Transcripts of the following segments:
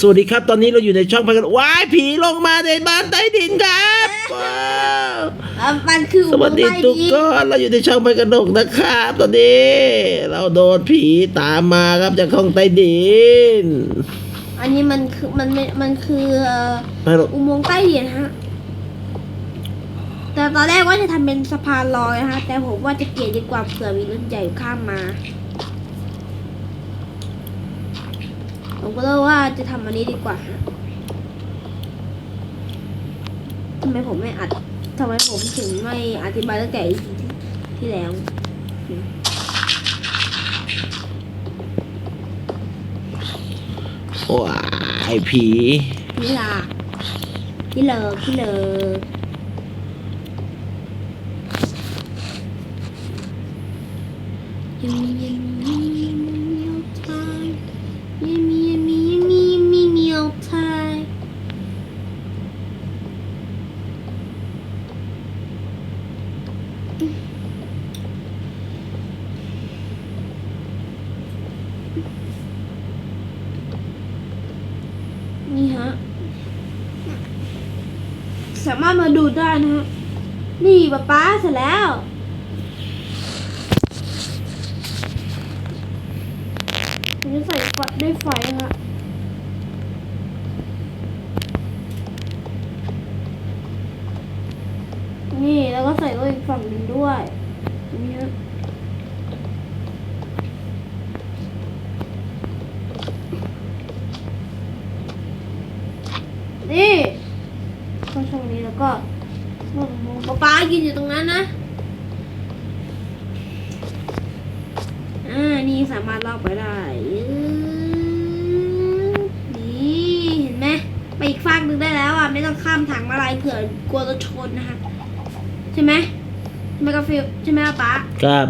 สวัสดีครับ ตอนนี้เราอยู่ในช่องพันกันว้ายผีลงมาในบ้านใต้ดินครับว้าวอะมันคือสวัสดีอุโมงค์ใต้ทุกดินคนเราอยู่ในช่องพันกระดกนะครับ ตอนนี้ เราโดนผีตามมาครับจากห้องใต้ดิน อันนี้มันคือมันมันมันคือเอ่อไม่หรอกอุโมงค์ใต้ดินฮะแต่ตอนแรกว่าจะทำเป็นสะพานลอยนะฮะแต่ผมว่าจะเกลี่ยดีกว่าเผื่อมีรถใหญ่ข้ามมา ผมก็เลยว่าจะทำอันนี้ดีกว่าฮะทำไมผมไม่อัดทำไมผมถึงไม่อธิบายตั้งแต่ EP ที่ที่แล้วว้ายผีนี่ล่ะพี่เลิกพี่เลิกยังมียัง นี่ฮะ สามารถมาดูได้นะฮะ นี่ป๊าป๊าเสร็จแล้ว จะใส่ไฟด้ไฟนะฮะ ด้วยอีกฝั่งหนึ่งด้วยนี่ฮะนี่เข้าช่องนี้แล้วก็ป๊าป๊ายืนอยู่ตรงนั้นนะอ่านี่สามารถลอกไปได้นี่เห็นไหมไปอีกฟากหนึ่งได้แล้วอะไม่ต้องข้ามทางมาลายเผื่อกลัวรถชนนะคะใช่ไหม ไมกาฟิลใช่ไหมป๊าป๊าครับ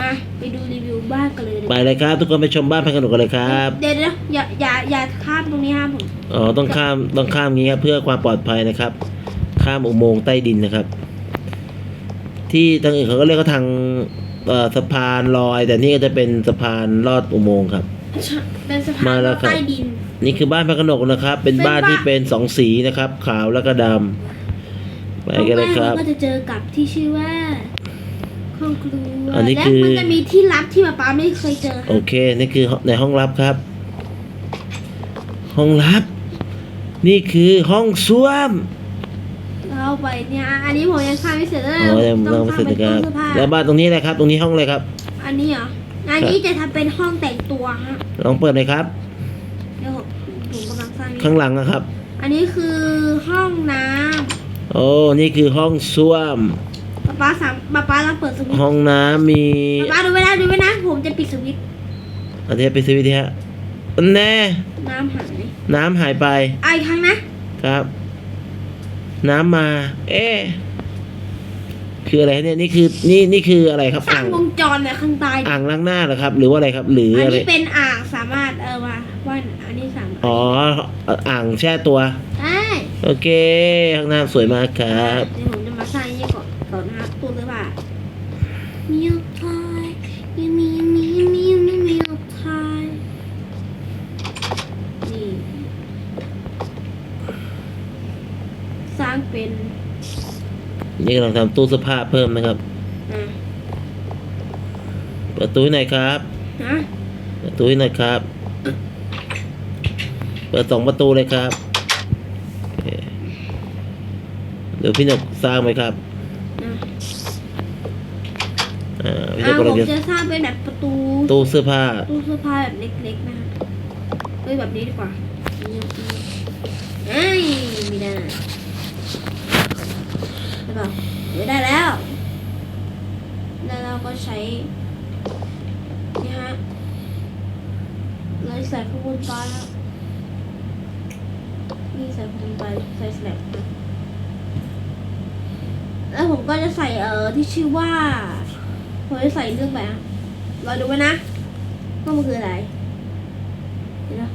มาไปดูรีวิวบ้านกันเลยดีกไปว่าเลยครับ ทุกคนไปชมบ้านพันกระดกกันเลยครับเดี๋ยวเดี๋ยวอย่าอย่าอย่าข้ามตรงนี้ห้ามผมอ๋อต้องข้ามต้องข้ามงี้ครับเพื่อความปลอดภัยนะครับ ข้ามอุโมงค์ใต้ดินนะครับ ที่ทางอื่นเขาก็เรียกว่าทางเอ่อสะพานลอย แต่นี่ก็จะเป็นสะพานลอดอุโมงค์ครับ เป็นสะพานมาแล้วครับ ใต้ดิน นี่คือบ้านพระกนกนะครับ เป็นเป็นบ้านบ้านที่เป็นสองสีนะครับ ขาวแล้วก็ดำ ไปกันเลยครับ ก็จะเจอกับที่ชื่อว่าห้องครัวอันนี้และคือมันจะมีที่ลับที่ป๊าป๊าไม่เคยเจอโอเค นี่คือในห้องลับครับ ห้องลับ นี่คือห้องส้วมเข้าไปเนี่ย อันนี้ผมยังข้ามไม่เสร็จเลยอ๋อยังยังไม่เสร็จนะครับตู้เสื้อผ้าแล้วบ้านตรงนี้อะไรครับ ตรงนี้ห้องอะไรครับ อันนี้เหรอ อันนี้จะทำเป็นห้องแต่งตัวฮะ ลองเปิดเลยครับ เดี๋ยวผมผมกำลังสร้างข้างหลังนะครับ อันนี้คือห้องน้ โอ้ นี่คือห้องส้วมำป๊าป๊าสามป๊าป๊าลองเปิดสวิตช์ห้องน้ำมีป๊าป๊าดูไว้นะดูไว้นะผมจะปิดสวิตช์อันนี้ไปสวิตช์ฮะอันแน่ น้ำหายน้ำหายไปเอาอีกครั้งนะครับ น้ำมา เอ๊ะคืออะไรเนี่ยนี่คือนี่นี่คืออะไรครับสร้าอ่างงวงจรเนี่ยข้างใต้อ่างล้างหน้าเหรอครับ หรือว่าอะไรครับ หรืออันอะไรนี้เป็นอ่างสามารถเออว่าว่าอันนี้สามารถอ๋ออ่างแช่ตัวใช่ โอเคห้องน้ำสวยมากครับเดี๋ยวผมจะมาสร้างนี่ก่อนก่อนนะครับตู้เสื้อผ้ามีอาทายมีมีมีมีมีมีอาทายนี่สร้างเป็นนี่กำลังทำตู้เสื้อผ้าเพิ่มนะครับอะเปิดตู้ให้หน่อยครับนะเปิดตู้ให้หน่อยครับ เปิดสองประตูเลยครับ เดี๋ยวพี่นกสร้างไหมครับนะอ่าพี่นอ่ากกำผลังมจะจะสร้างเป็นแบบประตูตู้เสื้อผ้า ตู้เสื้อผ้าแบบเล็กๆนะฮะเอ้ยแบบนี้ดีกว่านี่เอ้ยไม่ได้ได้เปล่าเดี๋ยวได้แล้ว แล้วเราก็ใช้นี่ฮะเลยใส่ข้างบนไปแล้วนี่ใส่ข้างบนไปใส่สแลบนะ แล้วผมก็จะใส่เอ่อที่ชื่อว่าผมจะใส่เรื่องแบบรอดูไว้นะว่ามันคืออะไรเดี๋ยวนะ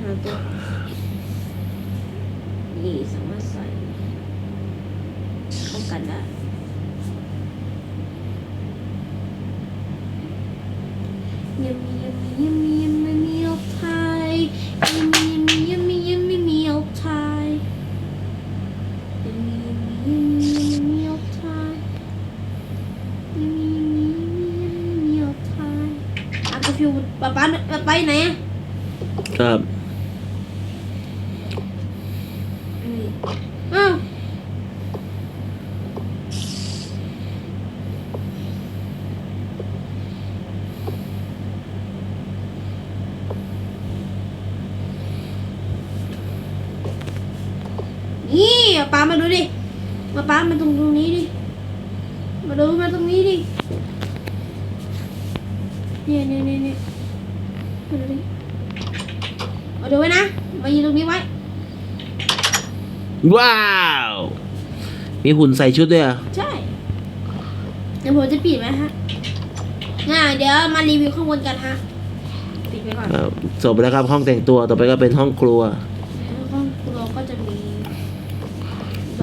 หาตัวนี่สามารถใส่เข้ากันได้ Yummy, yummy, yummy, yummy meal pie. Yummy, yummy, yummy, นอะครับอ้าวนี่ป้ามาดูดิ มาป้ามาตรงตรงนี้ดิ มาดูมาตรงนี้ดิ เนี่ยเนี่ยเนี่ย เนี่ยมาดูดิมาดูไว้นะ มายืนตรงนี้ไว้ ว้าว มีหุ่นใส่ชุดด้วยเหรอะใช่ เดี๋ยวผมจะปิดไว้ฮะง่าเดี๋ยวมารีวิวข้างบนกันฮะ ปิดไว้ก่อน ครับจบไปแล้วครับห้องแต่งตัวต่อไปก็เป็นห้องครัว ห้องครัวก็จะมี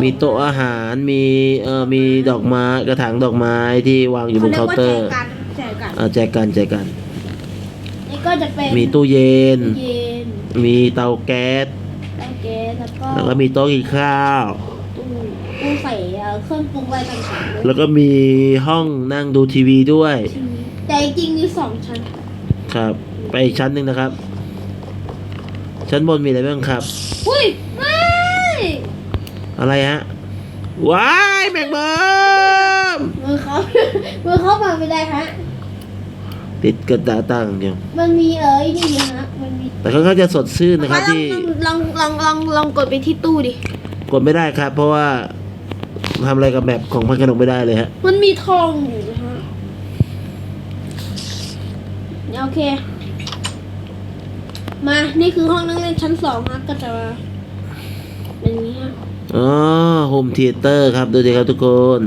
มีโต๊ะอาหารมีเอ่อมีดอกไม้กระถางดอกไม้ที่วางอยู่บนเคาน์เตอร์ขรียกว่าแจกันแจกัน อ่าแจกกันแจกกันนี่ ก็จะเป็นมีตู้เย็น เย็นมีเตาแก๊สเตาแก๊สแล้วก็แล้วก็มีโต๊ะกินข้าว ตู้ตู้ใส่เอ่อเครื่องปรุงอะไรต่างๆด้วยแล้วก็มีห้องนั่งดูทีวีด้วย ทีวีแต่จริงๆมีสองชั้นครับ ไปอีกชั้นหนึ่งนะครับ ชั้นบนมีอะไรบ้างครับ อุ้ยไม่อะไรฮะว้ายแมงมุมมือเขา มือเขามาไม่ได้ฮะ ติดกระดาษตั้งอยู่มันมีเอ้ยนี่ฮะมันมีแต่ค่อนข้างจะสดชื่นนะครับลองที่ลองลองลองลองกดไปที่ตู้ดิ กดไม่ได้ครับ เพราะว่าทำอะไรกับแมปของพันขนมไม่ได้เลยฮะ มันมีทองอยู่นะฮะเนี่ยโอเค มา นี่คือห้องนั่งเล่นชั้นสองฮะก็จะเป็นอย่างนี้ฮะอ๋อโฮมเทเตอร์ครับดูดิครับทุกคน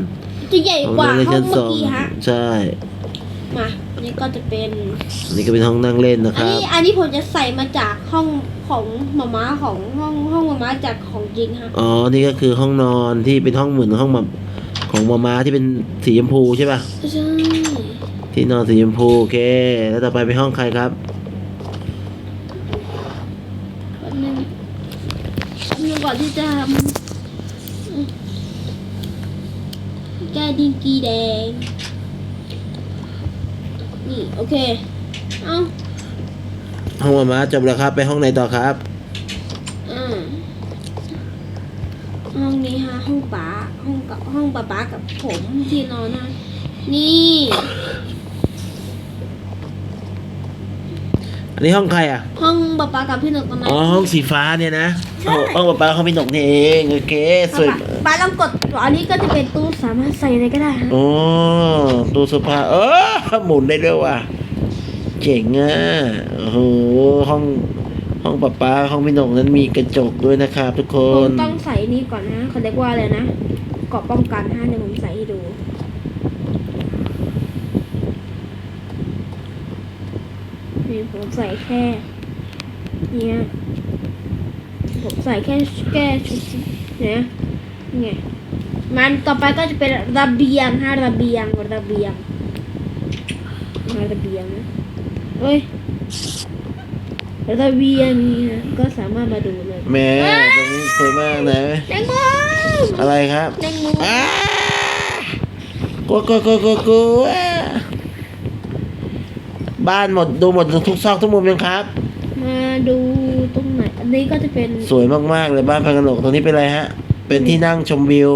จะใหญ่ห้องกว่านั่งเล่นห้อชั้งนเมื่สอองกี้ฮะ ใช่ มานี่ ก็จะเป็นอันนี่ก็เป็นห้องนั่งเล่นนะคอันรับ นี้อันนี้ผมจะใส่มาจากห้องของหมาม้าของห้องห้องหมาม้าจากของจริงฮะ อ๋อ นี่ก็คือห้องนอนที่เป็นห้องเหมือนห้องแบบของมาม้าที่เป็นสีชมพูใช่ป่ะ ใช่ที่นอนสีชมพูโอเค แล้วต่อไปเป็นห้องใครครับแป๊บนึงแป๊บนึงก่อนที่จะทำแก้ดิงกีแดง นี่โอเค เอาห้องมาม้าจบแล้วครับ ไปห้องไหนต่อครับ อ่าห้องนี้ฮะห้องป๋าห้องกับห้องป๋าป๋ากับผมที่นอนนะนี่ อันนี้ห้องใครอะ ห้องป๋าป๋ากับพี่หนกตอนนั้นอ๋อห้องสีฟ้าเนี่ยนะใช่ โอ้ห้องป๊าป๊าเขาพี่หนกนี่เองโอเคสวยป๋าลองกดอันนี้ก็จะเป็นตู้สามารถใส่อะไรก็ได้ฮะโอ้ตู้เสื้อผ้าเออหมุนได้ด้วยว่ะเจ๋งอะโอ้โหห้องห้องป๊าป๊าห้องพี่หนกนั้นมีกระจกด้วยนะครับทุกคผมน ต้องใส่นี่ก่อนนะเขาเรียกว่าอะไรนะเกราะป้องกันฮะเดี๋ยวผมใส่ให้ดู นี่ผมใส่แค่เนี่ยผมใส่แค่แก้ชุดเนี่ยนี่ไงมันต่อไปก็จะเป็นระเบียงฮะระเบียงระเบียงมาระเบียงนะเอ้ยระเบียงนี่ฮะก็สามารถมาดูเลยแหม่ตรงนี้สวยมากนะแมงมุมอะไรครับแมงมุมอ้ากลัวกลัวกลัวกลัวกลัว บ้านหมดดูหมดทุกซอกทุกมุมยังครับ มาดูตรงไหน อันนี้ก็จะเป็น สวยมากๆเลยบ้านพังกระโหลกตรงนี้เป็นอะไรฮะ เป็นที่นั่งชมวิว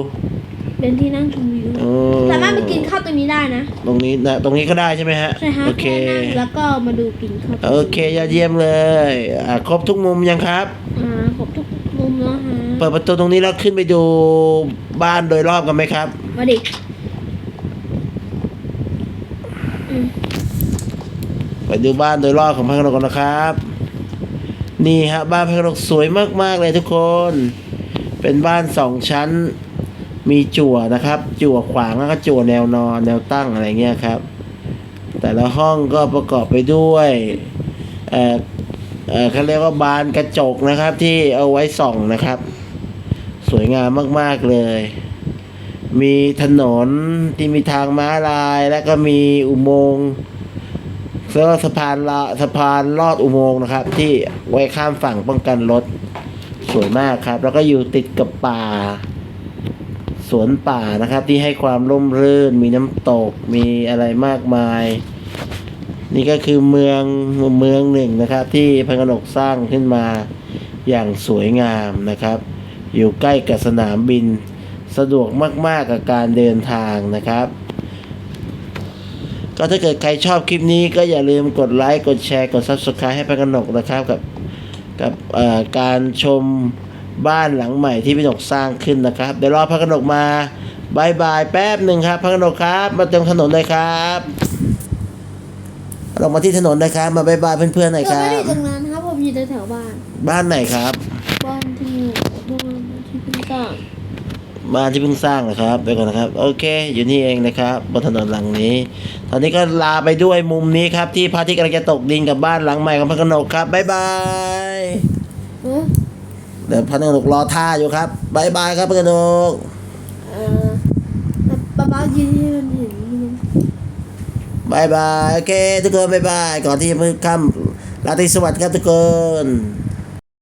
เป็นที่นั่งชมวิวโอ้สามารถไปกินข้าวตรงนี้ได้นะ ตรงนี้นะตรงนี้ก็ได้ใช่ไหมฮะใช่ฮะโอเคแนั่งแล้วก็มาดูกินข้าวโอเคยอดเยี่ยมเลยอ่าครบทุกมุมยังครับ อ่าครบทุกมุมแล้วฮะเปิดประตูตรงนี้แล้วขึ้นไปดูบ้านโดยรอบกันไหมครับ มาดิอืม ไปดูบ้านโดยรอบของพังกรกกันนะครับ นี่ฮะบ้านพังกรกสวยมากๆเลยทุกคน เป็นบ้านสองชั้น มีจั่วนะครับ จั่วขวางแล้วก็จั่วแนวนอนแนวตั้งอะไรเงี้ยครับ แต่ละห้องก็ประกอบไปด้วยเอ่อเอ่อเขาเรียกว่าบานกระจกนะครับที่เอาไว้ส่องนะครับ สวยงามมากๆเลย มีถนนที่มีทางม้าลาย แล้วก็มีอุโมงค์ เรียกว่าสะพานละสะพานลอดอุโมงค์นะครับ ที่ไว้ข้ามฝั่งป้องกันรถสวยมากครับ แล้วก็อยู่ติดกับป่า สวนป่านะครับ ที่ให้ความร่มรื่น มีน้ำตกมีอะไรมากมาย นี่ก็คือเมืองเมืองหนึ่งนะครับ ที่พระกนกสร้างขึ้นมาอย่างสวยงามนะครับ อยู่ใกล้กับสนามบิน สะดวกมาก ๆ กับการเดินทางนะครับ ก็ถ้าเกิดใครชอบคลิปนี้ก็อย่าลืมกดไลค์ กดแชร์ กด Subscribe ให้พระกนกนะครับกับกับเอ่อการชมบ้านหลังใหม่ที่พี่กนกสร้างขึ้นนะครับ เดี๋ยวรอพระกนกมาบายบายแป๊บหนึ่งครับพระกนกครับ มาเต็มถนนเลยครับลงมาที่ถนนเลยครับ มาบายบายเพื่อนๆหน่อยก็ครัไม่ได้บตรงนั้นครับผมอยู่แถวๆบ้าน บ้านไหนครับ บ้านที่อยู่บ้านที่เพิ่งสร้าง บ้านที่เพิ่งสร้างนะครับเดี๋ยวก่อนนะครับ โอเค อยู่นี่เองนะครับบนถนนหลังนี้ ตอนนี้ก็ลาไปด้วยมุมนี้ครับ ที่พระอาทิตย์กำลังจะตกดินกับบ้านหลังใหม่ของพระกนกครับบ๊ายบายเออเดี๋ยวพระกนกรอท่าอยู่ครับบ๊ายบายครับพระกนกเออแต่ป๊าป๊ายืนให้มันเห็นนิดนึงบายบายโอเค ทุกคนบายบายก่อนที่จะมืดค่ำราตรีสวัสดิ์ครับทุกคน